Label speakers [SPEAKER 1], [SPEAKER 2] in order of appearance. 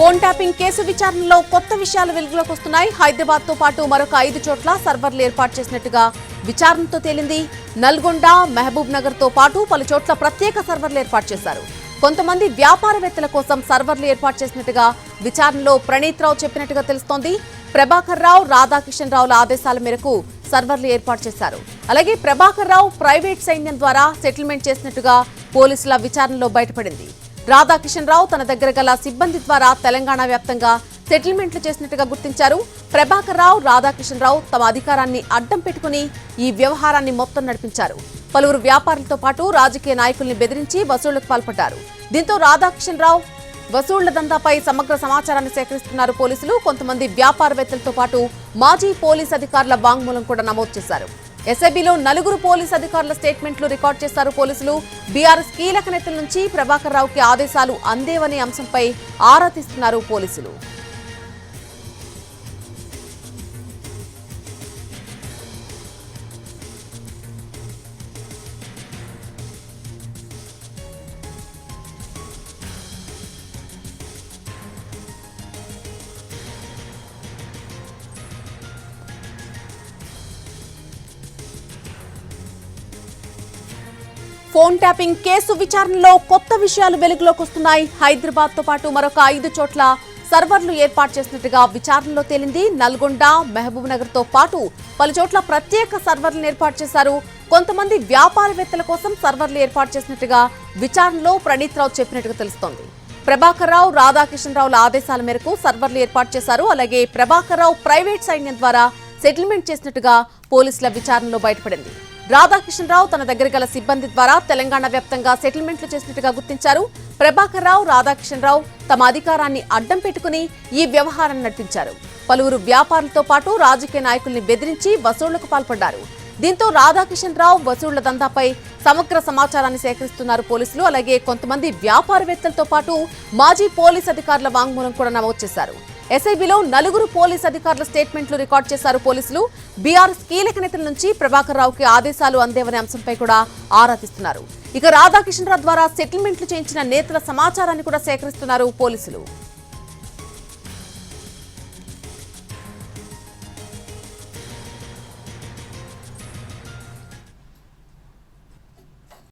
[SPEAKER 1] Phone tapping case విచారణలో కొత్త విషయాలు వెలుగులోకి వస్తున్నాయి. హైదరాబాద్తో పాటు మరొక ఐదు చోట్ల సర్వర్లు ఏర్పాటు చేసినట్టుగా విచారణతో తేలింది. నల్గొండ మహబూబ్ నగర్తో పాటు పలు చోట్ల ప్రత్యేక సర్వర్లు ఏర్పాటు చేశారు. కొంతమంది వ్యాపారవేత్తల కోసం సర్వర్లు ఏర్పాటు చేసినట్టుగా విచారణలో ప్రణీత్ రావు చెప్పినట్టుగా తెలుస్తోంది. ప్రభాకర్ రావు రాధాకిషన్ రావుల ఆదేశాల మేరకు సర్వర్లు ఏర్పాటు చేశారు. అలాగే ప్రభాకర్ రావు ప్రైవేట్ సైన్యం ద్వారా సెటిల్మెంట్ చేసినట్టుగా పోలీసుల విచారణలో బయటపడింది. రాధాకిషన్ రావు తన దగ్గర గల సిబ్బంది ద్వారా తెలంగాణ వ్యాప్తంగా సెటిల్మెంట్లు చేసినట్టుగా గుర్తించారు. ప్రభాకర్ రావు రాధాకిషన్ రావు తమ అధికారాన్ని అడ్డం పెట్టుకుని ఈ వ్యవహారాన్ని మొత్తం నడిపించారు. పలువురు వ్యాపారులతో పాటు రాజకీయ నాయకుల్ని బెదిరించి వసూళ్ళకు పాల్పడ్డారు. దీంతో రాధాకిషన్ రావు వసూళ్ళ దందాపై సమగ్ర సమాచారాన్ని సేకరిస్తున్నారు పోలీసులు. కొంతమంది వ్యాపారవేత్తలతో పాటు మాజీ పోలీస్ అధికారుల వాంగ్మూలం కూడా నమోదు చేశారు. ఎస్ఐబిలో నలుగురు పోలీస్ అధికారుల స్టేట్మెంట్లు రికార్డ్ చేశారు పోలీసులు. బీఆర్ఎస్ కీలక నేతల నుంచి ప్రభాకర్ రావుకి ఆదేశాలు అందేవనే అంశంపై ఆరా తీస్తున్నారు పోలీసులు. ఫోన్ ట్యాపింగ్ కేసు విచారణలో కొత్త విషయాలు వెలుగులోకి వస్తున్నాయి. హైదరాబాద్తో పాటు మరొక ఐదు చోట్ల సర్వర్లు ఏర్పాటు చేసినట్టుగా విచారణలో తేలింది. నల్గొండ మహబూబ్ నగర్తో పాటు పలు చోట్ల ప్రత్యేక సర్వర్లను ఏర్పాటు చేశారు. కొంతమంది వ్యాపారవేత్తల కోసం సర్వర్లు ఏర్పాటు చేసినట్టుగా విచారణలో ప్రణీత్ రావు చెప్పినట్టుగా తెలుస్తోంది. ప్రభాకర్ రావు రాధాకిషన్ రావుల ఆదేశాల మేరకు సర్వర్లు ఏర్పాటు చేశారు. అలాగే ప్రభాకర్ రావు ప్రైవేట్ సైన్యం ద్వారా సెటిల్మెంట్ చేసినట్టుగా పోలీసుల విచారణలో బయటపడింది. రాధాకిషన్ రావు తన దగ్గర గల సిబ్బంది ద్వారా తెలంగాణ వ్యాప్తంగా సెటిల్మెంట్లు చేసినట్టుగా గుర్తించారు. ప్రభాకర్ రావు రాధాకిషన్ రావు తమ అధికారాన్ని అడ్డం పెట్టుకుని ఈ వ్యవహారాన్ని నడిపించారు. పలువురు వ్యాపారులతో పాటు రాజకీయ నాయకుల్ని బెదిరించి వసూళ్ళకు పాల్పడ్డారు. దీంతో రాధాకిషన్ రావు వసూళ్ళ దందాపై సమగ్ర సమాచారాన్ని సేకరిస్తున్నారు పోలీసులు. అలాగే కొంతమంది వ్యాపారవేత్తలతో పాటు మాజీ పోలీస్ అధికారుల వాంగ్మూలం కూడా నమోదు చేశారు. ఎస్ఐబిలో నలుగురు పోలీస్ అధికారుల స్టేట్మెంట్లు రికార్డ్ చేశారు పోలీసులు. బీఆర్ఎస్ కీలక నేతల నుంచి ప్రభాకర్ రావుకి ఆదేశాలు అందేవనే అంశంపై కూడా ఆరా తీస్తున్నారు. ఇక రాధాకిషన్ రావు ద్వారా సెటిల్మెంట్లు చేయించిన నేతల సమాచారాన్ని కూడా సేకరిస్తున్నారు పోలీసులు.